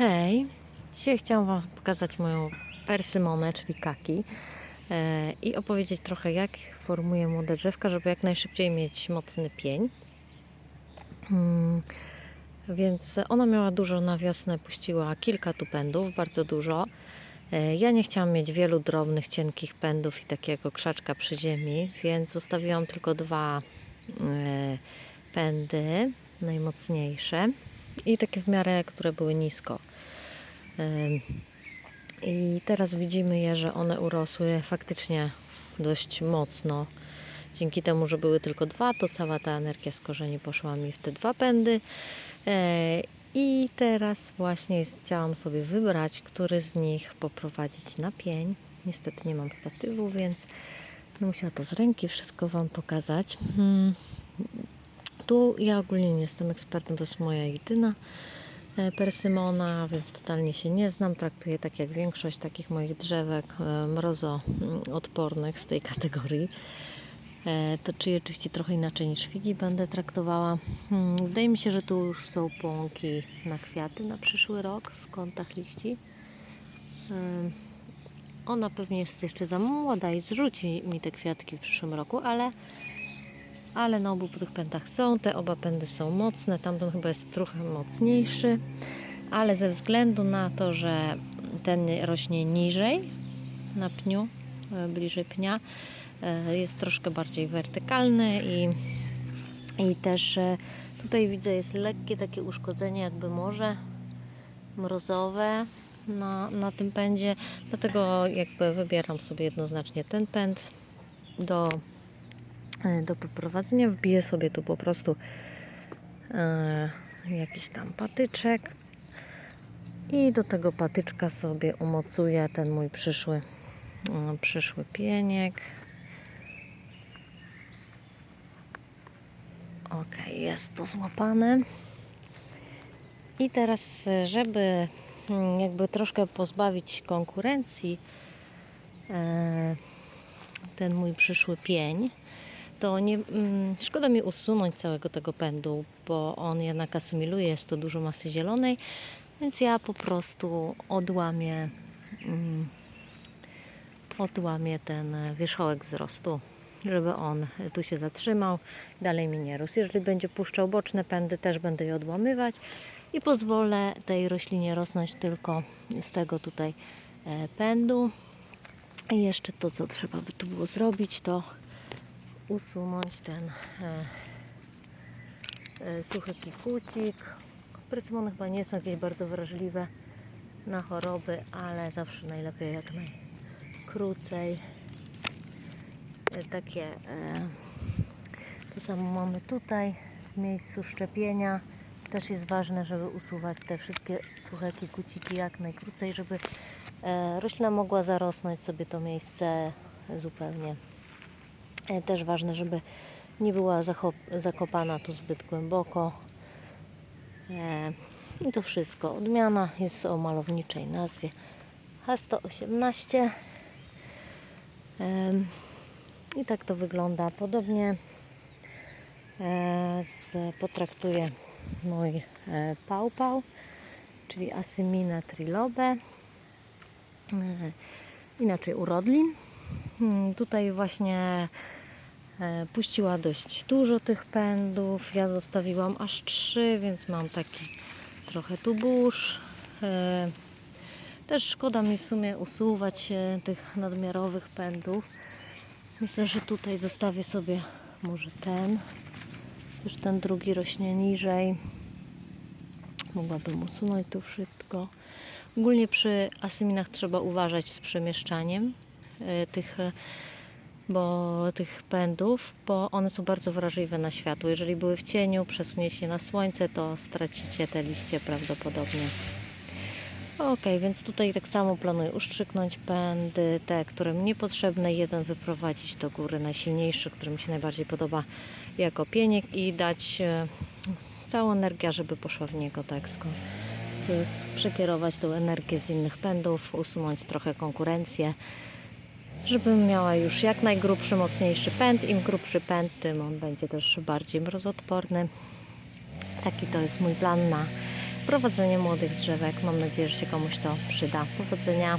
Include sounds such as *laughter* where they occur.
Hej, dzisiaj chciałam Wam pokazać moją persymonę, czyli kaki e, i opowiedzieć trochę jak formuję młode drzewka, żeby jak najszybciej mieć mocny pień. Mm, Więc ona miała dużo na wiosnę, puściła kilka tu pędów, bardzo dużo. E, Ja nie chciałam mieć wielu drobnych, cienkich pędów i takiego krzaczka przy ziemi, więc zostawiłam tylko dwa e, pędy, najmocniejsze i takie w miarę, które były nisko. I teraz widzimy je, że one urosły faktycznie dość mocno. Dzięki temu, że były tylko dwa, to cała ta energia z korzeni poszła mi w te dwa pędy. E, I teraz właśnie chciałam sobie wybrać, który z nich poprowadzić na pień. Niestety nie mam statywu, więc będę musiała to z ręki wszystko Wam pokazać. Hmm. Tu ja ogólnie nie jestem ekspertem, to jest moja jedyna e, persymona, więc totalnie się nie znam. Traktuję tak jak większość takich moich drzewek e, mrozoodpornych z tej *laughs* kategorii. E, To czyli oczywiście trochę inaczej niż figi będę traktowała. Hmm, Wydaje mi się, że tu już są pąki na kwiaty na przyszły rok w kątach liści. Ona pewnie jest jeszcze za młoda i zrzuci mi te kwiatki w przyszłym roku, ale ale na obu tych pędach są. Te oba pędy są mocne, tamten chyba jest trochę mocniejszy, ale ze względu na to, że ten rośnie niżej na pniu, e, bliżej pnia, e, jest troszkę bardziej wertykalny i, i też e, tutaj widzę jest lekkie takie uszkodzenie, jakby może mrozowe na, na tym pędzie, dlatego jakby wybieram sobie jednoznacznie ten pęd do do poprowadzenia. Wbiję sobie tu po prostu e, jakiś tam patyczek i do tego patyczka sobie umocuję ten mój przyszły, e, przyszły pieniek. Ok, jest to złapane. I teraz, e, żeby mm, jakby troszkę pozbawić konkurencji e, ten mój przyszły pień, to nie, mm, szkoda mi usunąć całego tego pędu, bo on jednak asymiluje, jest to dużo masy zielonej, więc ja po prostu odłamię, mm, odłamię ten wierzchołek wzrostu, żeby on tu się zatrzymał, dalej mi nie rósł. Jeżeli będzie puszczał boczne pędy, też będę je odłamywać i pozwolę tej roślinie rosnąć tylko z tego tutaj e, pędu. I jeszcze to, co trzeba by tu było zrobić, to usunąć ten e, e, suchy kikucik. Persymony chyba nie są jakieś bardzo wrażliwe na choroby, ale zawsze najlepiej jak najkrócej. E, takie e, to samo mamy tutaj w miejscu szczepienia. Też jest ważne, żeby usuwać te wszystkie suche kikuciki jak najkrócej, żeby e, roślina mogła zarosnąć sobie to miejsce zupełnie. E, Też ważne, żeby nie była zakopana tu zbyt głęboko. E, I to wszystko. Odmiana jest o malowniczej nazwie H118. Em, I tak to wygląda. Podobnie e, potraktuję mój e, pałpał, czyli Asymina trilobe. E, inaczej urodlin. Hmm, Tutaj właśnie e, puściła dość dużo tych pędów. Ja zostawiłam aż trzy, więc mam taki trochę tu burz. E, Też szkoda mi w sumie usuwać e, tych nadmiarowych pędów. Myślę, że tutaj zostawię sobie może ten. Już ten drugi rośnie niżej. Mogłabym usunąć tu wszystko. Ogólnie przy asyminach trzeba uważać z przemieszczaniem e, tych, e, bo, tych pędów, bo one są bardzo wrażliwe na światło. Jeżeli były w cieniu, przesunie się na słońce, to stracicie te liście prawdopodobnie. Ok, więc tutaj tak samo planuję uszczyknąć pędy, te, które mi niepotrzebne, jeden wyprowadzić do góry, najsilniejszy, który mi się najbardziej podoba jako pieniek i dać e, całą energię, żeby poszła w niego tak sko- z, z, przekierować tą energię z innych pędów, usunąć trochę konkurencję, żebym miała już jak najgrubszy, mocniejszy pęd. Im grubszy pęd, tym on będzie też bardziej mrozodporny. Taki to jest mój plan na prowadzenie młodych drzewek. Mam nadzieję, że się komuś to przyda. Powodzenia!